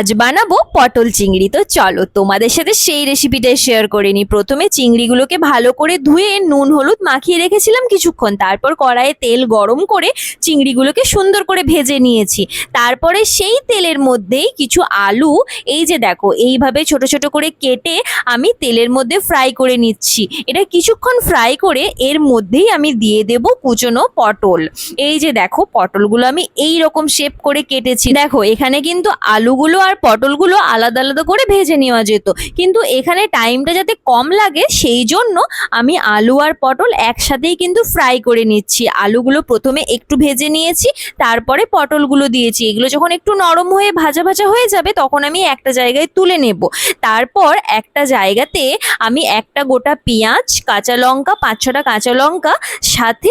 আজ বানাবো পটল চিংড়ি। তো চলো তোমাদের সাথে সেই রেসিপিটাই শেয়ার করে নিই। প্রথমে চিংড়িগুলোকে ভালো করে ধুয়ে নুন, হলুদ মাখিয়ে রেখেছিলাম কিছুক্ষণ। তারপর কড়াইয়ে তেল গরম করে চিংড়িগুলোকে সুন্দর করে ভেজে নিয়েছি। তারপরে সেই তেলের মধ্যেই কিছু আলু, এই যে দেখো, এইভাবে ছোট ছোট করে কেটে আমি তেলের মধ্যে ফ্রাই করে নিচ্ছি। এটা কিছুক্ষণ ফ্রাই করে এর মধ্যেই আমি দিয়ে দেব কুচনো পটল। এই যে দেখো, পটলগুলো আমি এই রকম শেপ করে কেটেছি। দেখো, এখানে কিন্তু আলুগুলো আর পটলগুলো আলাদা আলাদা করে ভেজে নেওয়া যেত। কিন্তু এখানে টাইমটা যাতে কম লাগে, সেই জন্য আমি আলু আর পটল একসাথেই কিন্তু ফ্রাই করে নিচ্ছি। আলুগুলো প্রথমে একটু ভেজে নিয়েছি, তারপরে পটলগুলো দিয়েছি। এগুলো যখন একটু নরম হয়ে ভাজা ভাজা হয়ে যাবে, তখন আমি একটা জায়গায় তুলে নেব। তারপর একটা জায়গাতে আমি একটা গোটা পেঁয়াজ, কাঁচা লঙ্কা পাঁচ ছটা কাঁচা লঙ্কা, সাথে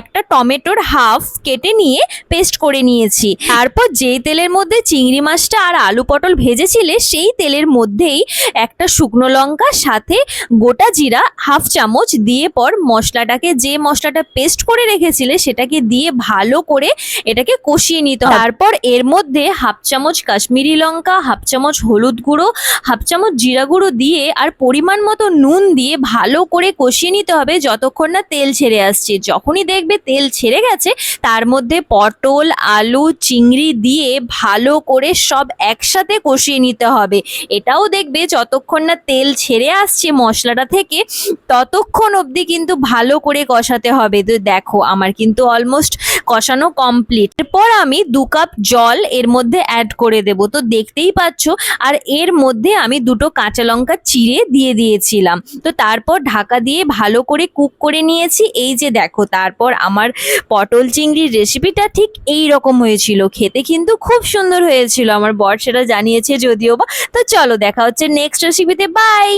একটা টমেটোর হাফ কেটে নিয়ে পেস্ট করে নিয়েছি। তারপর যেই তেলের মধ্যে চিংড়ি মাছটা আর আলু পটল ভেজেছিলে, সেই তেলের মধ্যেই একটা শুকনো লঙ্কা, সাথে গোটা জিরা, হাফ চামচ দিয়ে পর মশলাটাকে, যে মশলাটা পেস্ট করে রেখেছিলে, সেটাকে দিয়ে ভালো করে এটাকে কষিয়ে নিতে হবে। তারপর এর মধ্যে হাফ চামচ কাশ্মীরি লঙ্কা, হাফ চামচ হলুদ গুঁড়ো, হাফ চামচ জিরা গুঁড়ো দিয়ে আর পরিমাণ মতো নুন দিয়ে ভালো করে কষিয়ে নিতে হবে যতক্ষণ না তেল ছেড়ে আসছে। যখনই দেখবে তেল ছেড়ে গেছে, তার মধ্যে পটল, আলু, চিংড়ি দিয়ে ভালো করে সব একসাথে কষিয়ে নিতে হবে। এটাও দেখবে যতক্ষণ না তেল ছেড়ে আসছে মশলাটা থেকে, ততক্ষণ অবধি কিন্তু ভালো করে কষাতে হবে। তো দেখো, আমার কিন্তু অলমোস্ট কষানো কমপ্লিট এরপর আমি দু কাপ জল এর মধ্যে অ্যাড করে দেব। তো দেখতেই পাচ্ছ, আর এর মধ্যে আমি দুটো কাঁচা লঙ্কা চিড়ে দিয়ে দিয়েছিলাম। তো তারপর ঢাকা দিয়ে ভালো করে কুক করে নিয়েছি। এই যে দেখো, তারপর আমার পটল চিংড়ির রেসিপিটা ঠিক এই রকম হয়েছিল। খেতে কিন্তু খুব সুন্দর হয়েছিল। আমার বর সেটা জানিয়েছে যদিও বা। তো চলো দেখা হচ্ছে নেক্সট রেসিপিতে বাই